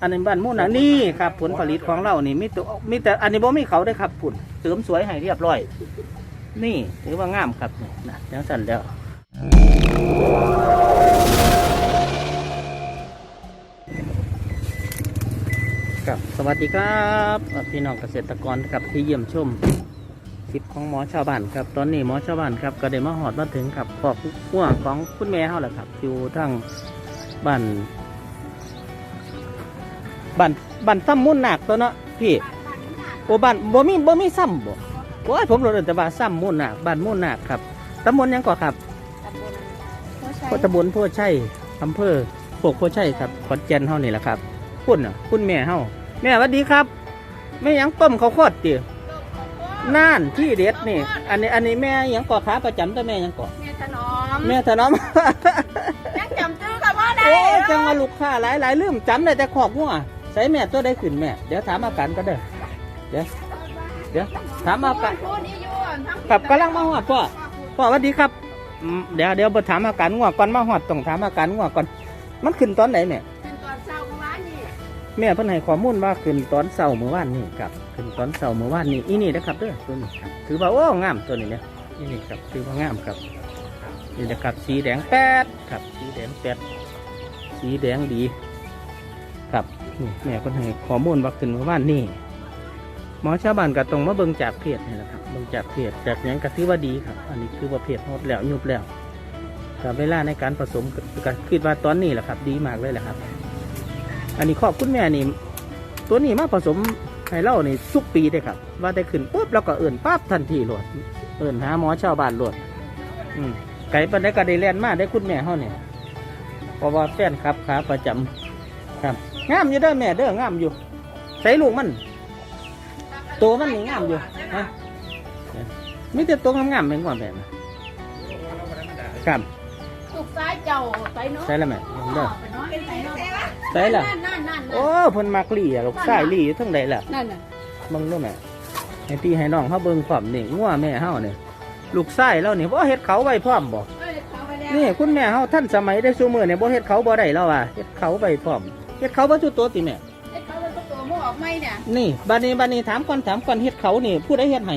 อันนี้บ้านมุ่นนะนี่ครับผลผลิตของเรานี่มีตัวมีแต่อันนี้บ่มีเขาได้อครับผุนเสริมสวยให้เรียบร้อย นี่ถือว่างามครับนี่นะยังสั่นแล้วครับสวัสดีครับพี่น้องเกษตรกรครับที่เยี่ยมชมคลิปของหมอชาวบ้านครับ ตอนนี้หมอชาวบ้านครับก็ได้มาหอดมาถึงครับขอบหัวของคุณแม่เขาแหละครับอยู่ทั้งบ้าน บันบันซ้ำมุ่นหนักตัวเนาะพี่โอ้บันบ่มีบ่มีซ้ำบ่โอ้ยผมรู้แต่ว่าซ้ำมุ่นหนักบันมุ่นหนักครับตำบลหยังก่อครับตำบลโพชัยอำเภอโพกโพชัยครับขอนแก่นเฮานี่แหละครับคุณน่ะคุณแม่เฮาแม่สวัสดีครับแม่หยังต้มข้าวโคตรติน่านที่เด็ดนี่ อันนี้อันนี้แม่หยังก่อขาประจำแต่แม่หยังก่อแม่ถนอมแม่ถนอมยังจำชื่อกับว่าได้โอ้ยจังว่าลูกค้าหลายหลายๆลืมจำได้แต่ขอบหัว ใส่แม่ตัวได้ขึ้นแม่ เดี๋ยวถามอาการก็ได้อเดี๋ยวเดี๋ยวถามอาการพูดนี่อยู่ทั้งกับกำลังมาหอดพ่อพ่อสวัสดีครับอืมเดี๋ยวเดี๋ยวบ่ถามอาการงัวก่อนมาหอดต้องถามอาการงัวก่อน มันขึ้นตอนไหนแม่เป็นตอนเช้าเมื่อวานนี่แม่เพิ่นให้ข้อมูลว่าขึ้นตอนเช้าเมื่อวานนี่ครับขึ้นตอนเช้าเมื่อวานนี่อีนี่นะครับเด้อตัวนี้ครับถือว่าโอ้งามตัวนี้เนี่ยอีนี่ครับถือว่างามครับนี่นะครับสีแดงแป๊ดครับสีแดงแป๊ดสีแดงดีครับ นี่แม่เพิ่นให้ข้อมูลว่าขึ้นเมื่านนี่หมอชาวบ้านก็ตรงมาเบิ่งจากเพจนี่แหละครับเบิ่งจากเพจจากหยังก็ถือว่าดีครับ อันนี้คือว่าเพจฮอดแล้วยุบแล้วกับเวลาในการผสมก็ก็คิดว่าตอนนี้แหละครับ ดีมากเลยแหละครับ อันนี้ขอบคุณแม่นี่ตัวนี้มาผสมให้เรานี่ทุกปีเลยครับ ว่าได้ขึ้นปุ๊บแล้วก็เอิ่นปั๊บทันทีหลดเอิ่นหาหมอชาวบ้านหลดไก่ปันได้ก็ได้เรียนมาได้คุณแม่เขาเนี่ยเพราะว่าแฟนครับขาประจำครับ งามอยู่เด้อแม่เด้องามอยู่ ใส่ลูกมัน ตัวมันนี่งามอยู่ฮะมีแต่ตัวงามๆเป็นกว่าแบบนะครับถูกซ้ายเจ้าไปเนาะใช่แล้วแม่เด้อไปเนาะเป็นไสเนาะใส่ละนั่นนั่นนั่นโอ้เพิ่นมักลี่อะลูกชายลี่อยู่ทั้งใดล่ะนั่นน่ะเบิ่งดูแม่ให้พี่ให้น้องเขาเบิ่งความนี่งัวแม่เฮาเนี่ยลูกชายเรานี่บ่เฮ็ดเขาไว้พร้อมบ่เอ้ยเขาไปแล้วนี่คุณแม่เฮาท่านสมัยได้ซุมื้อเนี่ยบ่เฮ็ดเขาบ่ได้แล้วว่ะเฮ็ดเขาไว้พร้อม เฮ็ดเขาบ่จุตัวติแม่เอ้ยเขาเป็นตัวหมูออกไหมเนี่ยนี่บัดนี้บัดนี้ถามก่อนถามก่อนเฮ็ดเขานี่ผู้ใดเฮ็ดให้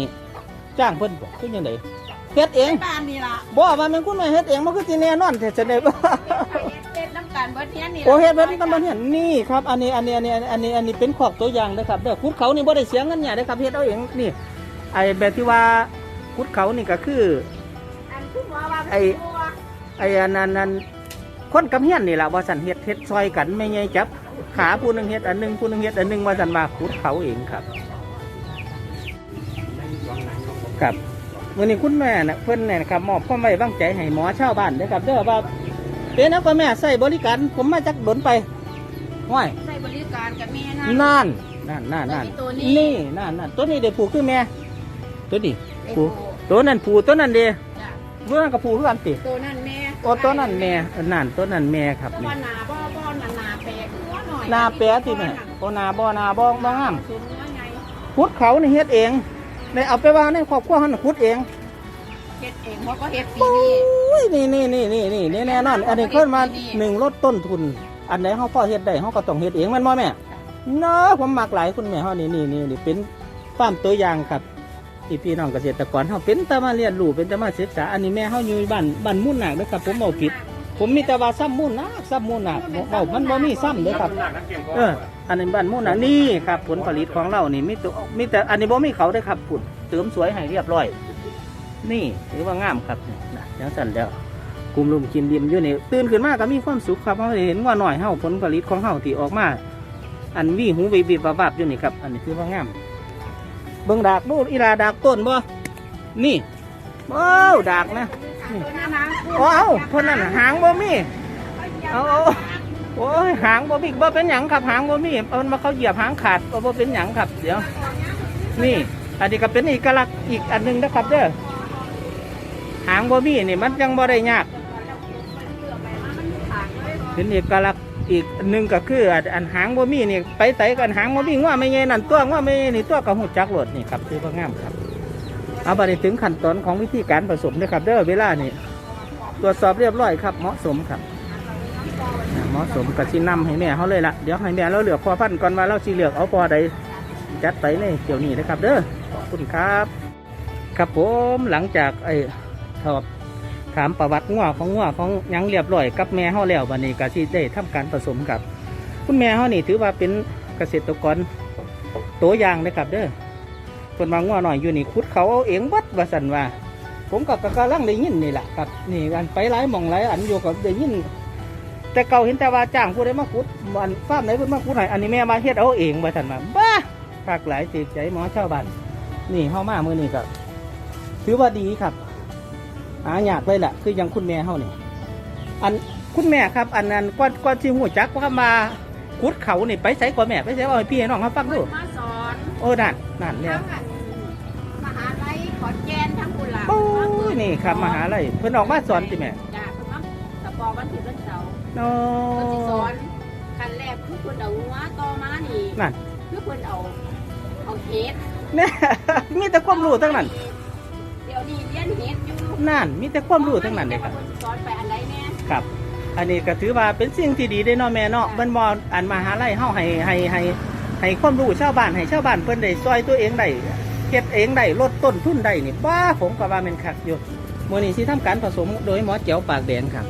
จ้างเพิ่นบ่คือจังไดเฮ็ดเองบ้านนี่ล่ะบ่ว่าแม่นคุณแม่เฮ็ดเองมันคือสิแน่นอนแท้จะได้บ่เฮ็ดน้ำกันเบิดเนี้ยนี่โอ้เฮ็ดเบิดนำบ่เห็นนี่ครับอันนี้อันนี้อันนี้อันนี้อันนี้เป็นขอบตัวอย่างนะครับเด้อขุดเขานี่บ่ได้เสียเงินหยังเด้อครับเฮ็ดเอาเองนี่ไอ้แบบที่ว่าขุดเขานี่ก็คืออันคือว่าว่าไอ้ไอ้อันนั้นนั้น คนกับเฮียนนี่แหละว่าสันเฮ็ดเฮ็ดซอยกันไม่ไงจับ ขาผู้หนึงเฮ็ดอันหนึงผู้หนึงเฮ็ดอันหนึงว่าสันมาขุดเขาเองครับ ครับวันนี้คุณแม่น่ะเพิ่นเนี่ยนะครับมอบความไว้วางใจให้หมอชาวบ้านเด้อครับเด้อว่าเป็นนักแม่ใส่บริการผมมาจากดนไปห้อยใช้บริการกับแม่นะนั่นนั่นนั่นนั่นตัวนี้นี่นั่นนั่นตัวนี้เด็ผูกคือแม่ตัวนี้ไอ้ผูโหตัวนั้นผูตัวนั้นเด้จ้ะตัวนั้นกับผูคือกันติตัวนั่นแม่ โอ้ตัวนั้นแม่เออนั่นตัวนั้นแม่ครับเพราะนี่ว่าหนาบ่บ่หนาหนาแปลกหัวหน่อยนาแปะที่แม่โอนาบ่นาบ่บ่งามสูงเนื้อไงขุดเขานี่เฮ็ดเองในเอาไปว่าในครอบครัวเขาน่ะขุดเองเฮ็ดเองเพราะก็เฮ็ดปีโอ้นี้ยนี่นี่นี่นี่นี่นี่แน่นอน อันนี้ขึ้นมาหนึ่งลดต้นทุน อันไหนเขาพอเฮ็ดได้เขาก็ต้องเฮ็ดเองแมันบ่แม่เนาะผมมักหลายคุณแม่เฮานี่นี่นี่นี่เป็นฟาร์มตัวอย่างครับ ที่พี่น้องเกษตรกรเฮาเป็นต่มาเรียนรู้เป็นต่มาศึกษาอันนี้แม่เฮาอยู่บ้านบ้านมุ่นหนักนะครับผมเอาผิด ผมมีแต่ว่าซ้ำมุ่นนะซ้ำมุ่นหนักเว้ามันบ่มีซ้ำเด้อครับเอออันนี้บ้านมุ่นหนักนี่ครับผลผลิตของเรานี่มีตัวมีแต่อันนี้บ่มีเขาเด้ครับผุดเติมสวยให้เรียบร้อย นี่ถือว่างามครับนะยังสั่นแล้วกลุ่มลุมกินดิมอยู่นี่ตื่นขึ้นมาก็มีความสุขครับเพราะเห็นว่าหน่อยเฮาผลผลิตของเฮาที่ออกมา อันวีหูบีบีบาบอยู่นี่ครับอันนี้คือว่างาม เบิ่งดากดูอีลาดากต้นบ่นี่โอ้าดากนะโอ้เอาเพิ่นนั่นหางบ่มีเอาเอาโอ้ยหางบ่มีบ่เป็นหยังครับหางบ่มีเอามาเขาเหยียบหางขาดบ่บ่เป็นหยังครับเดี๋ยว นี่ อันนี้ก็เป็นอีกลักษณ์อีกอันหนึงนะครับเด้อหางบ่มีนี่มันยังบ่ได้ยากเป็นเอกลักษณ์ อีกหนึ่งก็คืออันหางบ่มีนี่ไปไสกันหางบ่มีว่าไม่ใหญ่นั่นตัวว่าไม่นี่ตัวกับหูจักโหลดนี่ครับคือว่างามครับเอาบัดนี้ถึงขั้นตอนของวิธีการผสมนะครับเด้อเวลานี่ตรวจสอบเรียบร้อยครับเหมาะสมครับเหมาะสมกับที่นำให้แม่เขาเลยละเดี๋ยวให้แม่เราเหลือพอพันก่อนว่าเราสีเหลือกเอาพอใดจัดไปในเกี่ยวนี้นะครับ เด้อขอบคุณครับ ครับผมหลังจากไอ้สอบ ถามประวัติงัวของงัวของยังเรียบร้อยกับแม่เขาแล้ววันนี้ก็ที่ได้ทำการผสมกับ คุณแม่เขานี่ถือว่าเป็นเกษตรกรตัวอย่างนะครับเด้อคนมางัวหน่อยอยู่นี่คุดเขาเอาเองวัดว่าสันว่า ผมกับกำลังได้ยินนี่แหละครับนี่กันไปหลายมองหลายอันอยู่กับได้ยินแต่เก่าเห็นแต่ว่าจ้างผู้ใดมาขุดมันฟาไหนเพิ่นมาขุดให้อันนี้แม่มาเฮ็ดเอาเองว่าซั่นมาบ้าภาคหลายติดใจหมอชาวบ้านนี่เฮามามื้อนี้ก็ถือว่าดีครับ หายากเลยล่ะคืออยังคุณแม่เฮานี่อันคุณแม่ครับ อันนั้นก่อนก่อนที่ฮู้จักว่ามาขุดเขานี่ไปไสก่อนแม่ไปไสเอาให้พี่ให้น้องเฮาฟังดูเพิ่นมาสอนโอ้นั่นนั่นเนี่ยทั้งอันมหาลัยขอนแก่นทั้งกุหลาบโอ้ยนี่ครับมหาลัยเพิ่นออกมาสอนติแม่จ้าเพิ่นมาสปอวันที่วันเสาร์โอ้เพิ่นสิสอนขั้นแรกคือเพิ่นเอาหัวต่อมานี่นั่นคือเพิ่นเอาเอาเฮ็ดเนี่ยมีแต่ความรู้ทั้งนั้นเดี๋ยวนี้เรียนเฮ็ดอยู่ นั่นมีแต่ความรู้ทั้งนั้นเลยครับเพิ่นสิสอนไปอันใดแม่ครับ อันนี้ก็ถือว่าเป็นสิ่งที่ดีได้อเนาะแม่เนาะมันมออันมหาลัยเฮาให้ให้ให้ให้ความรู้ชาวบ้านให้ชาวบ้านเพิ่นได้ซอยตัวเองได้เฮ็ดเองได้ลดต้นทุนได้นี่บ้าผมก็ว่าแม่นคักอยู่มื้อนี้สิทำการผสมโดยหมอเจียวปากแดงครับ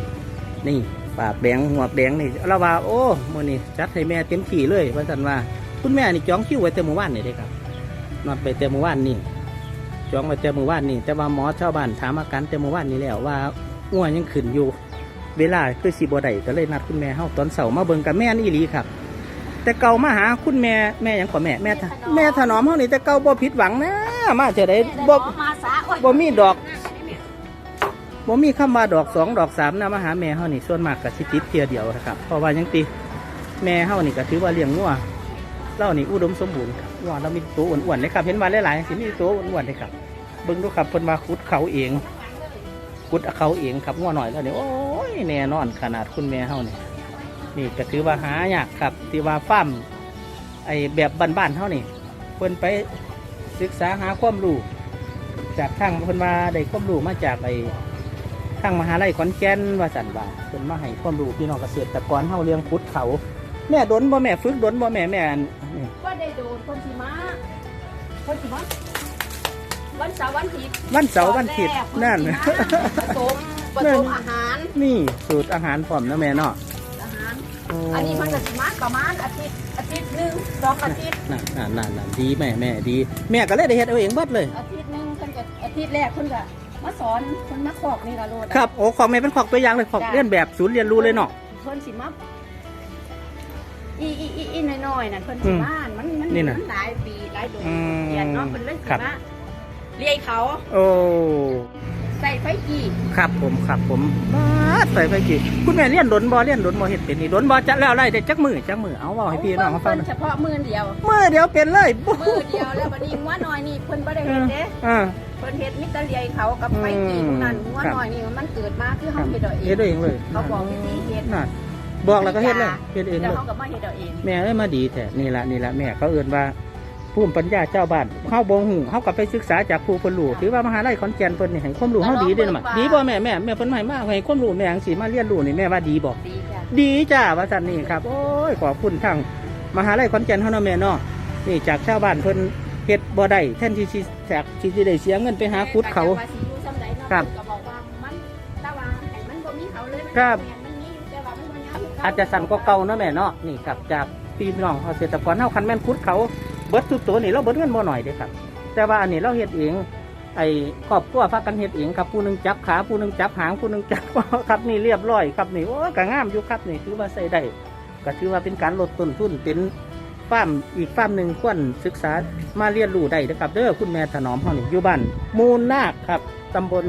นี่ปากแดงหัวกแดงนี่เราว่าโอ้มื้อนี้จัดให้แม่เต็มที่เลยว่าซั่นว่า คุณแม่นี่จองคิวไว้แต่เมื่อวานนี่เด้ครับนอนไปแต่เมื่อวานนี่ จองไว้แต่เมื่อวานนี่แต่ว่าหมอชาวบ้านถามอาการแต่เมื่อวานนี้แล้วว่าง่วงยังขึ้นอยู่ เวลาคือสีบไดก็เลยนัดคุณแม่เฮาตอนเสาร์มาเบิ่งกับแม่นอีหลีครับ แต่เก่ามาหาคุณแม่แม่หยังขอแม่แม่ทะแม่ถนอมเฮานี่แต่เก่าบ่ผิดหวังนะมาจะได้บ่แม่ได้หมอมาสาโอ้ยบ่มีดอกบ่มีคำว่าดอกสองดอกสามนะมาหาแม่เฮานี่ส่วนมากก็สิติดเพียเดียวนะครับเพราะว่าหยังติแม่เฮานี่ก็ถือว่าเลี้ยงงัวเรานี่อุดมสมบูรณ์ครับ งัวเรามีตัวอ้วนๆเลยครับ เห็นว่าหลายๆสิมีตัวอ้วนๆเลยครับเบิ่งดูครับเพิ่นว่าขุดเขาเองขุดเอาเขาเองครับงัวหน่อยแล้วนี่โอ้ยแน่นอนขนาดคุณแม่เฮานี่นี่ก็ถือว่าหายากครับที่ว่าฟ้ามไอแบบบ้านๆเฮานี่เพิ่นไปศึกษาหาความรู้จากทางเพิ่นว่าได้ความรู้มาจากไอทางมหาลัยขอนแก่นว่าสันว่าเพิ่นมาให้ความรู้พี่น้องเกษตรกรเฮาเลี้ยงพุดเขา แม่ดนบ่แม่ฝึกดนบ่แม่แม่อันนี่ก็ได้โดนคนสิมาคนสิมาวันเสาร์วันอาทิตย์วันเสาร์วันอาทิตย์นั่น ผสมผสมอาหารนี่สูตรอาหารพร้อมนะแม่เนาะอาหาร โอันนี้มันจะสิมาประมาณอาทิตย์อาทิตย์หนึ่งสองอาทิตย์นั่นนั่นนั่นนั่นดีแม่แม่ดี แม่ก็เลยได้เฮ็ดเอาเองเบิดเลย อาทิตย์หนึ่งเพิ่นจะอาทิตย์แรกเพิ่นจะมาสอนเพิ่นมาขอกนี่ละโลด ครับโอ้ของแม่เป็นของตัวอย่างเลยของเรียนแบบศูนย์เรียนรู้เลยเนาะเพิ่นสิมา อีอีอีอีน้อยๆนั่นเพิ่นอืสิมมามันมันนี่น่ะมันหลายปีหลายเดือนอืมเรียนเนาะเพิ่นเลยสิครับ มาเรียกเขาโอ้ ใส่ไฟกี่ครับผมครับผมมาดใส่ไปกี่คุณแม่เรียนดนบ่เรียนดนบ่เฮ็ดเป็นนี่ดนบ่จะแล้วไรแต่จักมือจักมือเอาเว้าให้พี่น้องเขาฟังหเพิ่น่อยนเฉพาะมือเดียวมือเดียวเป็นเลยบุ๊มือเดียวแล้วบัดนี้หัวน้อยนี่เพิ่นบ่ได้เฮ็ดเด้อ่า เพิ่นเฮ็ดมิตรเลียเขากับไฟกี่อืม พวกนั้นหัวครับน้อยนี่มันเกิดมาคือครัเฮาบเฮ็ดเอาเอเฮ็ดงเองเลยเขาบอกวิธีเฮ็ด น่ะ บอกแล้วก็เฮ็ดเลยเฮ็ดเองแล้วเลยเขาก็มาเฮ็ดเอาเองแม่เอ้ยมาดีแท้นี่ละนี่ละแม่เขาเอื่นว่าภูมิปัญญาเจ้าบ้านเฮาบ่ฮู้เฮาก็ไปศึกษาจากผู้เพิ่นรู้ถือว่ามหาลัยขอนแก่นเพิ่นนี่ให้ความรู้เฮาดีเด้อนะดีบ่แม่แม่แม่เพิ่นให้มาให้ความรู้แม่จังซี่มาเรียนรู้นี่แม่ว่าดีบ่ ดีจ้ะดีจ้าว่าซั่นนี่ครับ โอ้ย ขอบคุณทางมหาลัยขอนแก่นเฮาเนาะแม่เนาะนี่จากชาวบ้านเพิ่นเฮ็ดบ่ได้แทนที่สิจากที่สิได้เสียเงินไปหาขุดเขาแต่ว่สิอยู่ซำใดเนาะครับก็บอกว่ามันแต่ว่าให้มันบ่มีเขาเลยมันครับมัน อาจจะสั่นก็เก่าเนาะแม่เนาะนี่ครับจากพี่น้องเกษตรกรเฮาคันแม่นขุดเขาเบิดทุกตัวนี่เราเบิดเงินบ่หน่อยเด้ครับ แต่ว่าอันนี้เราเฮ็ดเองไอ้ครอบครัวพากันเฮ็ดเองครับผู้หนึงจับขาผู้หนึงจับหางผู้หนึงจับครับนี่เรียบร้อยครับนี่โอ้ก็งามอยู่ครับนี่ถือว่าใส่ได้ก็ถือว่าเป็นการลดต้นทุนเป็นฟาร์มอีกฟาร์มหนึ่งควรศึกษามาเรียนรู้ได้นะครับเด้อคุณแม่ถนอมเฮานี่อยู่บ้านมูลนาคครับตำบล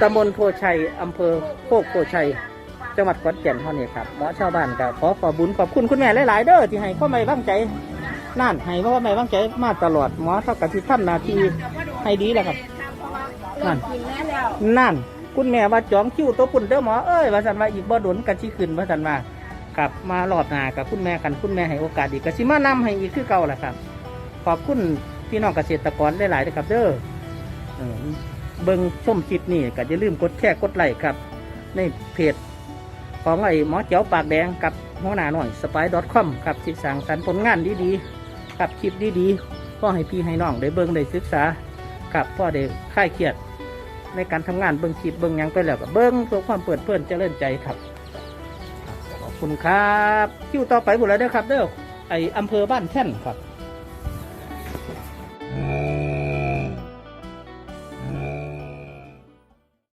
ตำบลโพชัยอำเภอโคกโพชัย จังหวัดขอนแก่นเท่านี้ครับหมอชาวบ้านก็ขอขอบุญขอบคุณคุณแม่หลาย ๆ เด้อที่ให้ข้อไม่บ้างใจนั่นให้เพราะว่าไม่บ้างใจมาตลอดหมอเท่ากับที่ทำหนาทีให้ดีแล้วครับ นั่น นั่น คุณแม่ว่าจองคิวตัวปุ่นเด้อหมอเอ้ยว่าสันว่าอีกบ่ดนกันชี้ขึ้นว่าสันว่ากลับมารอบหน้ากับคุณแม่กันคุณแม่ให้โอกาสอีกก็สิมานำให้อีกคือเก่าแหละครับ ขอบคุณพี่น้องเกษตรกรหลายๆนะครับ เด้อเออเบิ่งชมคลิปนี่ก็อย่าลืมกดแชร์กดไลค์ครับ ในเพจ ของไอ้หมอเจ๋วปากแดงกับหัวหน้าหน่อยสไปดอทคอมครับที่สั่งสรรผลงานดีๆกับคลิปดีๆพ่อให้พี่ให้น้องได้เบิ่งได้ศึกษากับพ่อได้คลายเครียดในการทำงานเบิ่งคลิปเบิ่งยังไปแล้วก็เบิ่งเพื่อความเปิดเพื่อนเจริญใจครับขอบคุณครับคิวต่อไปบุญแล้วเด้อครับเด้อไออำเภอบ้านแท่นครับ